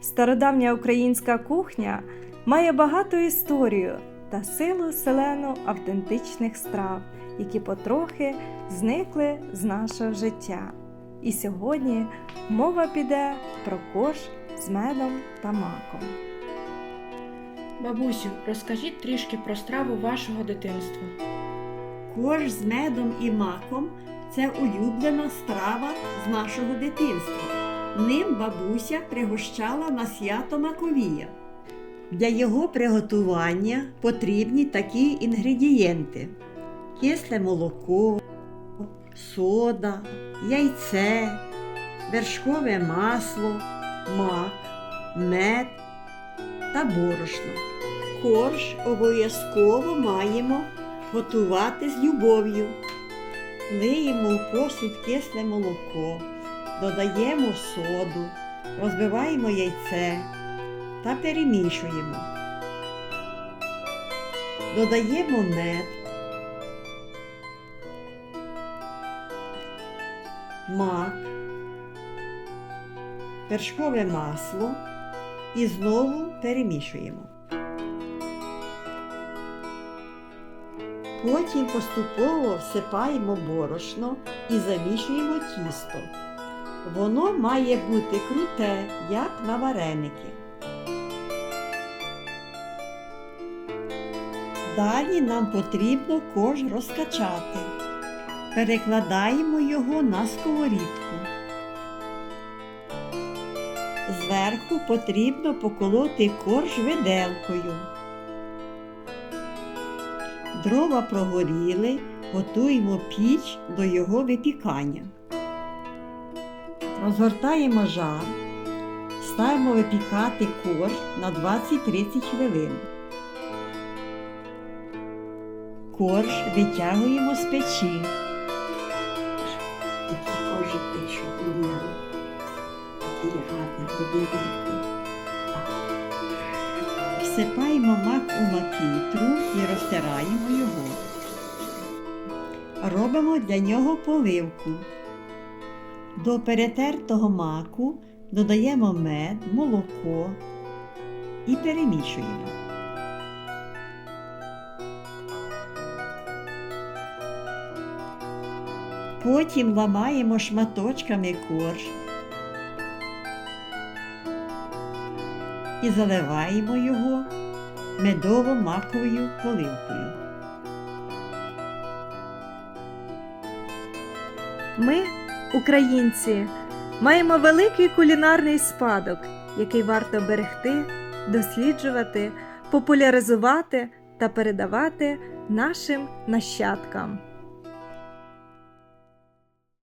Стародавня українська кухня має багату історію та силу селену автентичних страв, які потрохи зникли з нашого життя. І сьогодні мова піде про корж з медом та маком. Бабусю, розкажіть трішки про страву вашого дитинства. Корж з медом і маком це улюблена страва з нашого дитинства. Ним бабуся пригощала на свято Маковія. Для його приготування потрібні такі інгредієнти: кисле молоко, сода, яйце, вершкове масло, мак, мед та борошно. Корж обов'язково маємо готувати з любов'ю. Лиємо в посуд кисле молоко, додаємо соду, розбиваємо яйце та перемішуємо. Додаємо мед, мак, вершкове масло і знову перемішуємо. Потім поступово всипаємо борошно і замішуємо тісто. Воно має бути круте, як на вареники. Далі нам потрібно корж розкачати. Перекладаємо його на сковорідку. Зверху потрібно поколоти корж виделкою. Дрова прогоріли, готуємо піч до його випікання. Розгортаємо жар, ставимо випікати корж на 20-30 хвилин. Корж витягуємо з печі. Такі кожики, що гуляли, такі гарні подивити. Всипаємо мак у макітру і розтираємо його. Робимо для нього поливку. До перетертого маку додаємо мед, молоко і перемішуємо. Потім ламаємо шматочками корж і заливаємо його медово-маковою поливкою. Ми, українці, маємо великий кулінарний спадок, який варто берегти, досліджувати, популяризувати та передавати нашим нащадкам.